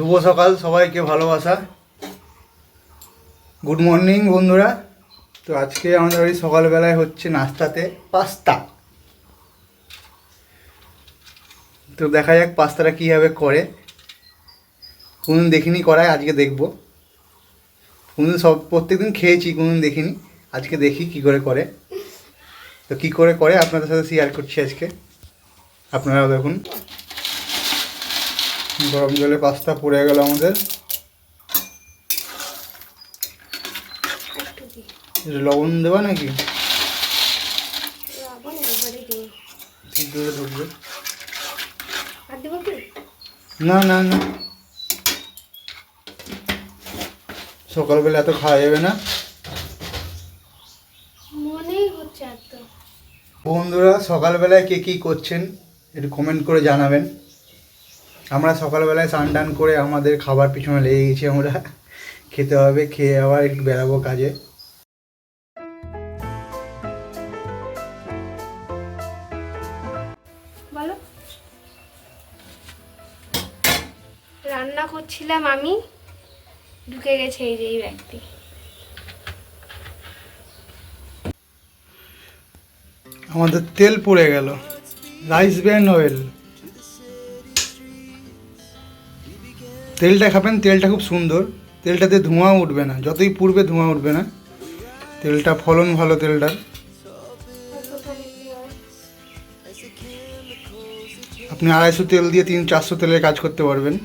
শুভ সকাল, সবাইকে ভালোবাসা। গুড মর্নিং বন্ধুরা। তো আজকে আমাদের ওই সকালবেলায় হচ্ছে নাস্তাতে পাস্তা। তো দেখা যাক পাস্তাটা কীভাবে করে। কোনদিন দেখিনি করায়, আজকে দেখব। কোনদিন সব, প্রত্যেকদিন খেয়েছি, কোনদিন দেখিনি। আজকে দেখি কি করে করে। তো কি করে করে আপনাদের সাথে শেয়ার করছি আজকে। আপনারাও দেখুন। গরম জলে পাস্তা পড়ে গেল আমাদের। লবণ দেবা নাকি? না না না। সকালবেলা এত খাওয়া যাবে না। বন্ধুরা সকালবেলায় কে কী করছেন একটু কমেন্ট করে জানাবেন। আমরা সকালবেলায় স্নান টান করে আমাদের খাবার পিছনে লেগে গেছি আমরা। খেতে হবে খেয়ে আবার একটু বেরাবো কাজে। রান্না করছিলাম আমি ঢুকে গেছে এই যে এই ব্যক্তি আমাদের তেল পড়ে গেল। রাইস ব্র্যান্ড অয়েল তেলটা খাবেন, তেলটা খুব সুন্দর। তেলটাতে ধোঁয়া উঠবে না, যতই পুড়বে ধোঁয়া উঠবে না। তেলটা, ফলন ভালো তেলটার আপনি আড়াইশো তেল দিয়ে তিন, চারশো তেলের কাজ করতে পারবেন।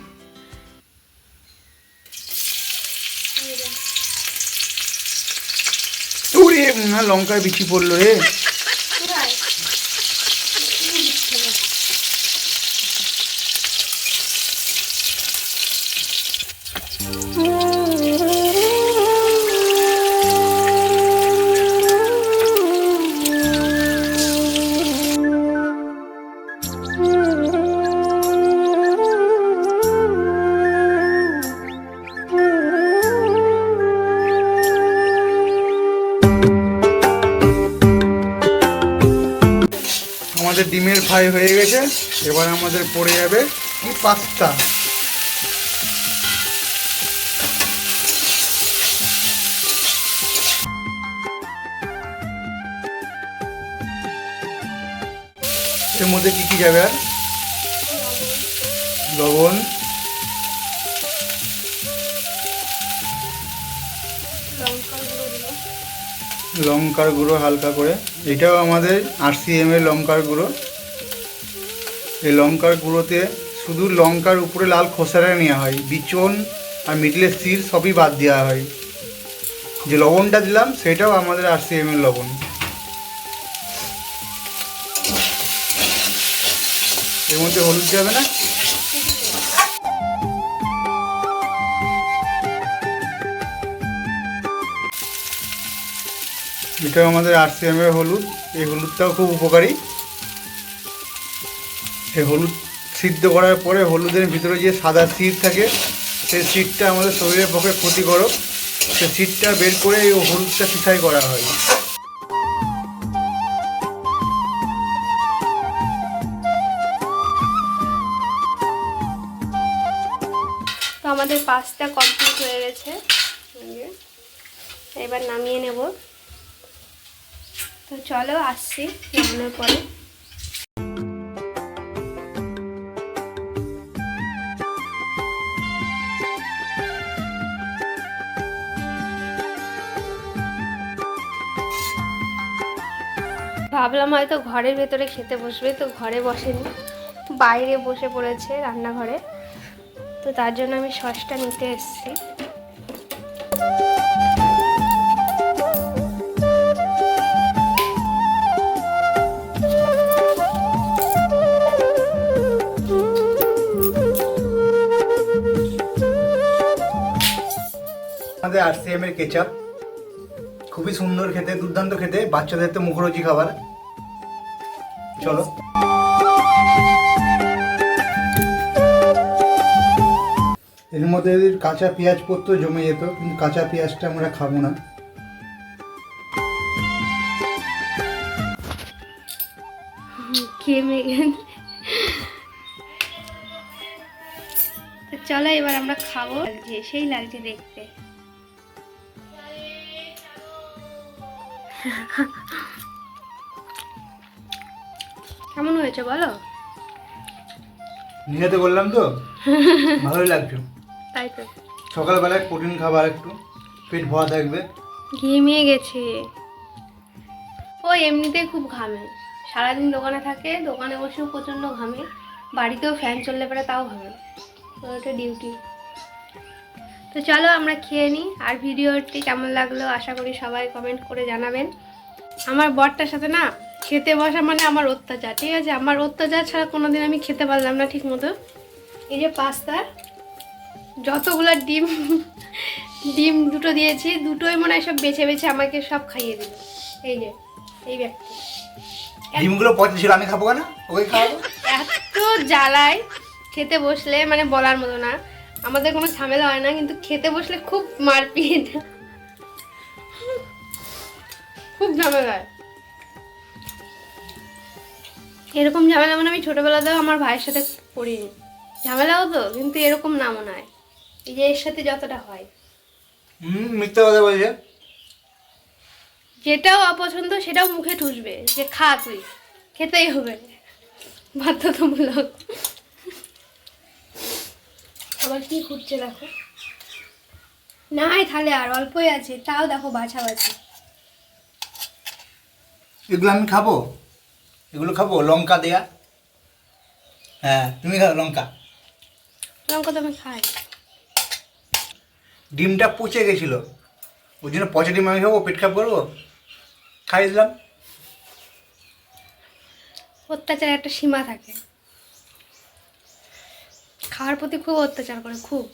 লঙ্কায় বিচি পড়ল রে। আমাদের ডিমের ফ্রাই হয়ে গেছে। এবার আমাদের পড়ে যাবে কি পাস্তা। এর মধ্যে কি কি যাবে আর? লবণ। লঙ্কার গুঁড়ো হালকা করে। এটাও আমাদের আরসিএম এর লঙ্কার গুঁড়ো। এই লঙ্কার গুঁড়োতে শুধু লঙ্কার উপরে লাল খোসাটা নেওয়া হয়। বিচন আর মিডলের সির সবই বাদ দেওয়া হয়। যে লবণটা দিলাম, সেটাও আমাদের আরসিএম এর লবণ। এর মধ্যে হলুদ যাবে না? এটাও আমাদের আরসিএম এর হলুদ। এই হলুদটাও খুব উপকারী। এই হলুদ সিদ্ধ করার পরে হলুদের ভিতরে যে সাদা সিট থাকে, সেই সিটটা আমাদের শরীরের পক্ষে ক্ষতিকারক। সেই সিটটা বের করে এই হলুদটা সিসাই করা হয়। তো আমাদের পাস্তা কমপ্লিট হয়ে গেছে। এবার নামিয়ে নেব। তো চলো আসছি নামানোর পরে। ভাবলাম হয়তো ঘরের ভেতরে খেতে বসবে, তো ঘরে বসেনি। বাইরে বসে পড়েছে রান্নাঘরে। তো তার জন্য আমি সসটা নিতে এসেছি। আমাদের আরসিএম এর কেচাপ খুবই সুন্দর খেতে, দুর্দান্ত খেতে, বাচ্চাদের তো মুখরোচি খাবার। চলো। এর মধ্যে কাঁচা পেঁয়াজ পড়তো, জমে যেত, কিন্তু কাঁচা পেঁয়াজটা আমরা খাব না। চলো এবার আমরা খাব সেই লাগছে দেখতে। কেমন হয়েছে বলো? নিহাতে বললাম তো? ভালোই লাগছে। তাই তো। সকালবেলায় প্রোটিন খাবার একটু পেট ভরা থাকবে। ঘেমিয়ে গেছে। ও এমনিতে খুব ঘামে। সারাদিন দোকানে থাকে দোকানে বসেও প্রচণ্ড ঘামে। বাড়িতেও ফ্যান চললে পরে তাও ঘামে। তো ওটা ডিউটি তো চলো আমরা খেয়ে নিই। আর ভিডিওটি কেমন লাগল আশা করি সবাই কমেন্ট করে জানাবেন। আমার বরটার সাথে না খেতে বসা মানে আমার অত্যাচার ঠিক আছে? আমার অত্যাচার ছাড়া কোনোদিন আমি খেতে পারলাম না ঠিক মতো এই যে পাস্তা যতগুলো ডিম ডিম দুটো দিয়েছি দুটোই মনে হয় সব বেছে বেছে আমাকে সব খাইয়ে দিল। এই যে এই ব্যক্তি। ডিমগুলো পচা ছিল আমি খাব না ওকে খাওয়াবো? এত জ্বালায় খেতে বসলে মানে বলার মতো না। আমাদের কোনো ঝামেলা হয় না কিন্তু খেতে বসলে খুব মারপিট। খুব ঝামেলা হয়। এরকম ঝামেলা মানে আমি ছোটবেলাতেও আমার ভাইয়ের সাথে পড়িনি ঝামেলা হতো কিন্তু এরকম না মনে হয়। এই যে এর সাথে যতটা হয়। হুম মিথ্যা কথা বলছে। যেটাও অপছন্দ সেটাও মুখে ঠুসবে। যে খা তুই খেতেই হবে। বাধ্যতামূলক। আবার কি খুঁজছে দেখো? নাই তাহলে আর অল্পই আছে তাও দেখো বাছা বাছি। এগুলো আমি খাব? এগুলো খাব? লঙ্কা দেয়া? হ্যাঁ তুমি খাও লঙ্কা। লঙ্কা তো আমি খাই। ডিমটা পচে গেছিল। ওই জন্য পচা ডিম আমি খাব পেট খাপ করব? খাইয়ে দিলাম। অত্যাচার একটা সীমা থাকে। খাওয়ার প্রতি খুব অত্যাচার করে? খুব।